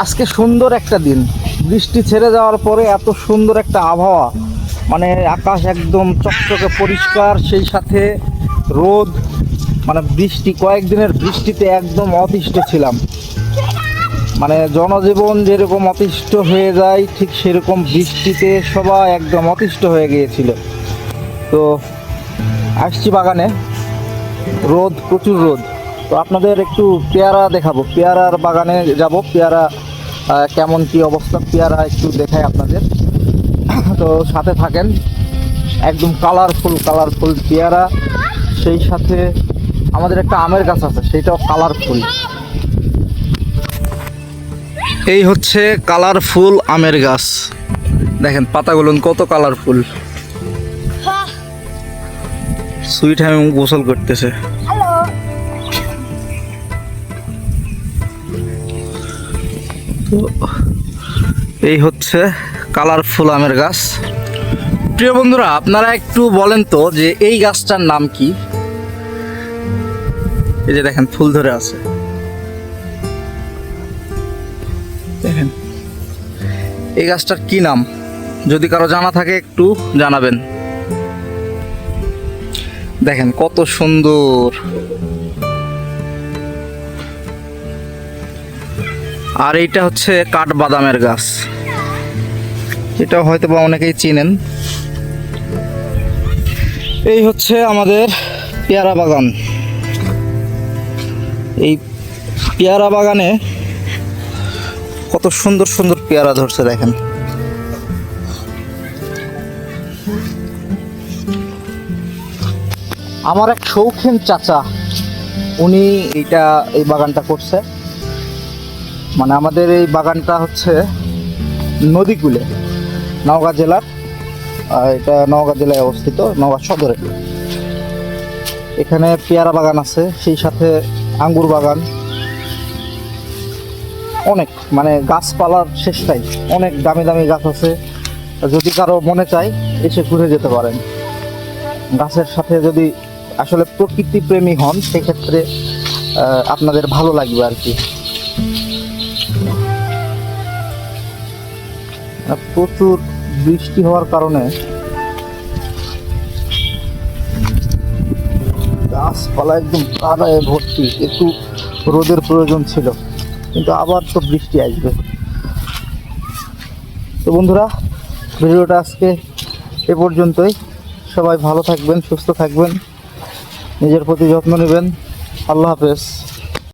আজকে সুন্দর একটা দিন। বৃষ্টি ছেড়ে যাওয়ার পরে এত সুন্দর একটা আবহাওয়া। মানে আকাশ একদম চকচকে পরিষ্কার, সেই সাথে রোদ। মানে বৃষ্টি, কয়েকদিনের বৃষ্টিতে একদম অতিষ্ঠ ছিলাম। মানে জনজীবন যেরকম অতিষ্ঠ হয়ে যায়, ঠিক সেরকম বৃষ্টিতে সবাই একদম অতিষ্ঠ হয়ে গিয়েছিল। তো আসছি বাগানে। রোদ, প্রচুর রোদ। তো আপনাদের একটু পেয়ারা দেখাবো। পেয়ারার বাগানে যাব। পেয়ারা কেমন কি অবস্থা? পেয়ারা একটু দেখাই আপনাদের। তো সাথে থাকেন একদম কালারফুল কালারফুল পেয়ারা। সেই সাথে আমাদের একটা আমের গাছ আছে সেটাও কালারফুল এই হচ্ছে কালারফুল আমের গাছ। দেখেন পাতাগুলো কত কালারফুল সুইট হ্যাম গোসল করতেছে। তো এই হচ্ছে কালারফুল আমের গাছ। প্রিয় বন্ধুরা, আপনারা একটু বলেন তো যে এই গাছটার নাম কি? এই যে দেখেন, ফুল ধরে আছে। দেখেন, এই গাছটার কি নাম? যদি কারও জানা থাকে একটু জানাবেন। দেখেন, কত সুন্দর। আর এইটা হচ্ছে কাঠবাদামের গাছ। এটা হয়তো বা অনেকেই চিনেন। এই হচ্ছে আমাদের পেয়ারা বাগান। এই পেয়ারা বাগানে কত সুন্দর সুন্দর পেয়ারা ধরছে দেখেন। আমার এক শৌখিন চাচা, উনি এইটা এই বাগানটা করছে। মানে আমাদের এই বাগানটা হচ্ছে নদীকূলে নওগাঁ জেলার এটা নওগাঁ জেলায় অবস্থিত, নওগাঁ সদরে। এখানে পেয়ারা বাগান আছে, সেই সাথে আঙ্গুর বাগান। অনেক মানে গাছপালার শেষটাই অনেক দামি দামি গাছ আছে। যদি কারও মনে চায়, এসে ঘুরে যেতে পারেন। গাছের সাথে যদি আসলে প্রকৃতি প্রেমী হন, সেক্ষেত্রে আপনাদের ভালো লাগবে আর কি। প্রচুর বৃষ্টি হওয়ার কারণে গাছপালা একদম কাদায় ভর্তি, একটু রোদের প্রয়োজন ছিল, কিন্তু আবার তো বৃষ্টি আসবে। তো বন্ধুরা, ভিডিওটা আজকে এ পর্যন্তই। সবাই ভালো থাকবেন, সুস্থ থাকবেন, নিজের প্রতি যত্ন নেবেন। আল্লাহ হাফেজ।